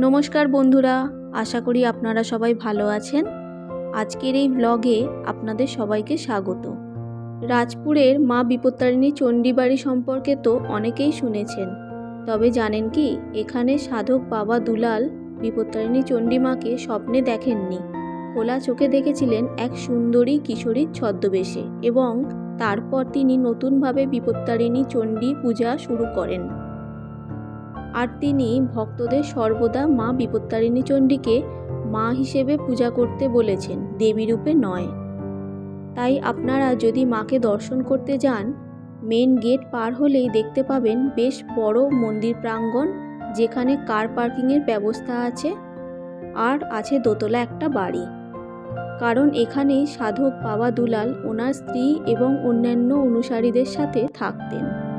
নমস্কার বন্ধুরা, আশা করি আপনারা সবাই ভালো আছেন। আজকের এই ব্লগে আপনাদের সবাইকে স্বাগত। রাজপুরের মা বিপত্তারিণী চণ্ডীবাড়ি সম্পর্কে তো অনেকেই শুনেছেন। তবে জানেন কি, এখানে সাধক বাবা দুলাল বিপত্তারিণী চণ্ডীমাকে স্বপ্নে দেখেননি। খোলা চোখে দেখেছিলেন এক সুন্দরী কিশোরীর ছদ্মবেশে এবং তারপর তিনি নতুনভাবে বিপত্তারিণী চণ্ডী পূজা শুরু করেন। আর তিনি ভক্তদের সর্বদা মা বিপত্তারিণী চণ্ডীকে মা হিসেবে পূজা করতে বলেছেন দেবী রূপে নয়। তাই আপনারা যদি মাকে দর্শন করতে যান, মেন গেট পার হলেই দেখতে পাবেন বেশ বড় মন্দির প্রাঙ্গণ, যেখানে কার পার্কিংয়ের ব্যবস্থা আছে আর আছে দোতলা একটা বাড়ি। কারণ এখানেই সাধক বাবা দুলাল, ওনার স্ত্রী এবং অন্যান্য অনুসারীদের সাথে থাকতেন।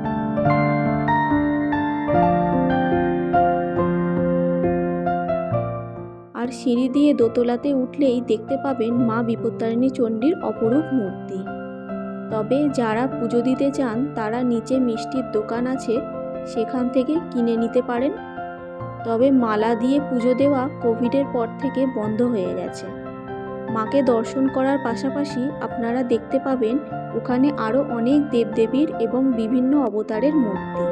সিঁড়ি দিয়ে দোতলাতে উঠলেই দেখতে পাবেন মা বিপত্তারিণী চণ্ডীর অপরূপ মূর্তি। তবে যারা পুজো দিতে চান, তারা নিচে মিষ্টির দোকান আছে, সেখান থেকে কিনে নিতে পারেন। তবে মালা দিয়ে পুজো দেওয়া কোভিডের পর থেকে বন্ধ হয়ে গেছে। মাকে দর্শন করার পাশাপাশি আপনারা দেখতে পাবেন, ওখানে আরও অনেক দেবদেবীর এবং বিভিন্ন অবতারের মূর্তি।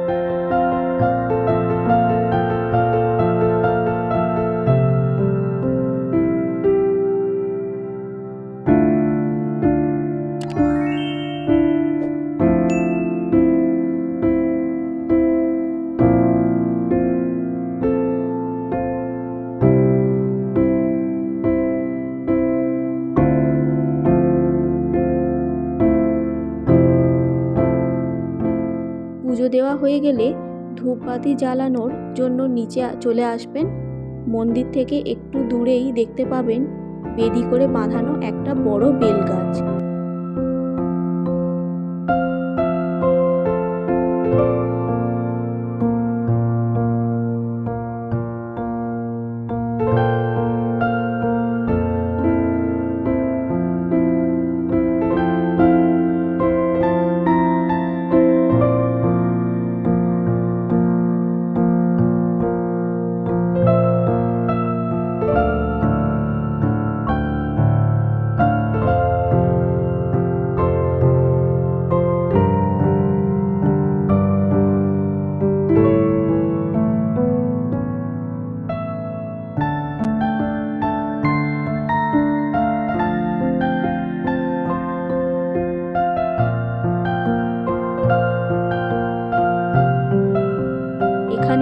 পুজো দেওয়া হয়ে গেলে ধূপবাতি জ্বালানোর জন্য নিচে চলে আসবেন। মন্দির থেকে একটু দূরেই দেখতে পাবেন বেদি করে বাঁধানো একটা বড় বেল গাছ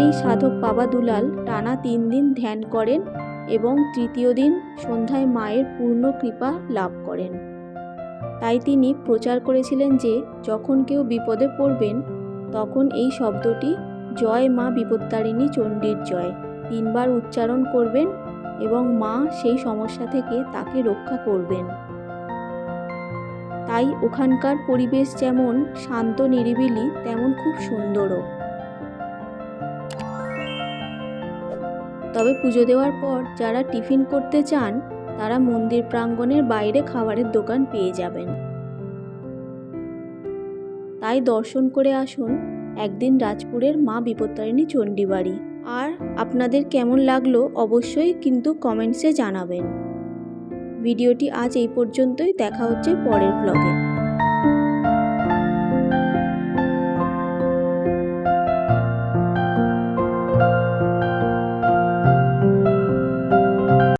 এখানেই সাধক বাবা দুলাল টানা তিন দিন ধ্যান করেন এবং তৃতীয় দিন সন্ধ্যায় মায়ের পূর্ণ কৃপা লাভ করেন। তাই তিনি প্রচার করেছিলেন যে, যখন কেউ বিপদে পড়বেন, তখন এই শব্দটি, জয় মা বিপত্তারিণী চণ্ডীর জয় তিনবার উচ্চারণ করবেন এবং মা সেই সমস্যা থেকে তাকে রক্ষা করবেন। তাই ওখানকার পরিবেশ যেমন শান্ত নিরিবিলি, তেমন খুব সুন্দরও। তবে পুজো দেওয়ার পর যারা টিফিন করতে চান, তারা মন্দির প্রাঙ্গণের বাইরে খাবারের দোকান পেয়ে যাবেন। তাই দর্শন করে আসুন একদিন রাজপুরের মা বিপত্তারিণী চণ্ডীবাড়ি। আর আপনাদের কেমন লাগল অবশ্যই কিন্তু কমেন্টসে জানাবেন। ভিডিওটি আজ এই পর্যন্তই, দেখা হচ্ছে পরের ব্লগে